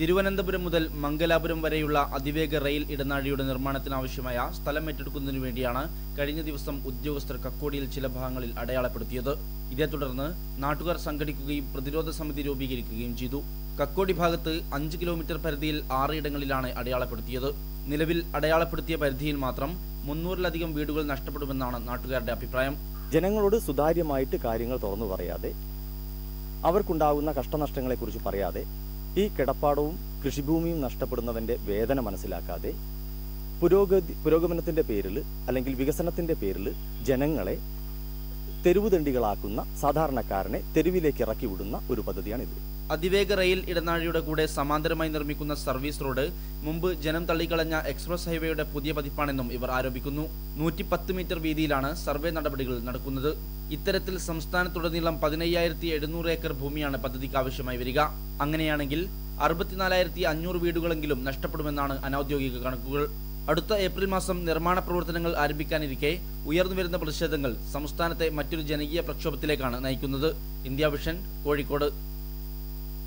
തിരുവനന്തപുരം മുതൽ മംഗലാപുരം വരെയുള്ള അതിവേഗ റെയിൽ ഇടനാഴിയുടെ നിർമ്മാണത്തിനാവശ്യമായ സ്ഥലം ഏറ്റെടുക്കുന്നതിനു വേണ്ടിയാണ് കഴിഞ്ഞ ദിവസം ഉദ്യോഗസ്ഥർ കക്കോടിയിൽ ചില ഭാഗങ്ങളിൽ അടയാളപ്പെടുത്തിയത്. ഇതേ തുടർന്ന് നാട്ടുകാർ സംഘടിക്കുകയും പ്രതിരോധ സമിതി രൂപീകരിക്കുകയും ചെയ്തു. കക്കോടി ഭാഗത്ത് അഞ്ച് കിലോമീറ്റർ പരിധിയിൽ ആറിടങ്ങളിലാണ് അടയാളപ്പെടുത്തിയത്. നിലവിൽ അടയാളപ്പെടുത്തിയ പരിധിയിൽ മാത്രം മുന്നൂറിലധികം വീടുകൾ നഷ്ടപ്പെടുമെന്നാണ് നാട്ടുകാരുടെ അഭിപ്രായം. ജനങ്ങളോട് സുതാര്യമായിട്ട് കാര്യങ്ങൾ തുറന്നു പറയാതെ അവർക്കുണ്ടാകുന്ന കഷ്ടനഷ്ടങ്ങളെക്കുറിച്ച് പറയാതെ ഈ കിടപ്പാടവും കൃഷിഭൂമിയും നഷ്ടപ്പെടുന്നവന്റെ വേദന മനസ്സിലാക്കാതെ പുരോഗതി പുരോഗമനത്തിന്റെ പേരിൽ അല്ലെങ്കിൽ വികസനത്തിന്റെ പേരിൽ ജനങ്ങളെ തെരുവുതണ്ടികളാക്കുന്ന സാധാരണക്കാരനെ തെരുവിലേക്ക് ഇറക്കി വിടുന്ന ഒരു പദ്ധതിയാണിത്. അതിവേഗ റെയിൽ ഇടനാഴിയുടെ കൂടെ സമാന്തരമായി നിർമ്മിക്കുന്ന സർവീസ് റോഡ് മുമ്പ് ജനം തള്ളിക്കളഞ്ഞ എക്സ്പ്രസ് ഹൈവേയുടെ പുതിയ പതിപ്പാണെന്നും ഇവർ ആരോപിക്കുന്നു. നൂറ്റി പത്ത് മീറ്റർ വീതിയിലാണ് സർവേ നടപടികൾ നടക്കുന്നത്. ഇത്തരത്തിൽ സംസ്ഥാനത്തുടനീളം പതിനയ്യായിരത്തി എഴുന്നൂറ് ഏക്കർ ഭൂമിയാണ് പദ്ധതിക്ക് ആവശ്യമായി വരിക. അങ്ങനെയാണെങ്കിൽ അറുപത്തിനാലായിരത്തി അഞ്ഞൂറ് വീടുകളെങ്കിലും നഷ്ടപ്പെടുമെന്നാണ് അനൌദ്യോഗിക കണക്കുകൾ. അടുത്ത ഏപ്രിൽ മാസം നിർമ്മാണ പ്രവർത്തനങ്ങൾ ആരംഭിക്കാനിരിക്കെ ഉയർന്നുവരുന്ന പ്രതിഷേധങ്ങൾ സംസ്ഥാനത്തെ മറ്റൊരു ജനകീയ പ്രക്ഷോഭത്തിലേക്കാണ് നയിക്കുന്നത്. India vision Kozhikode.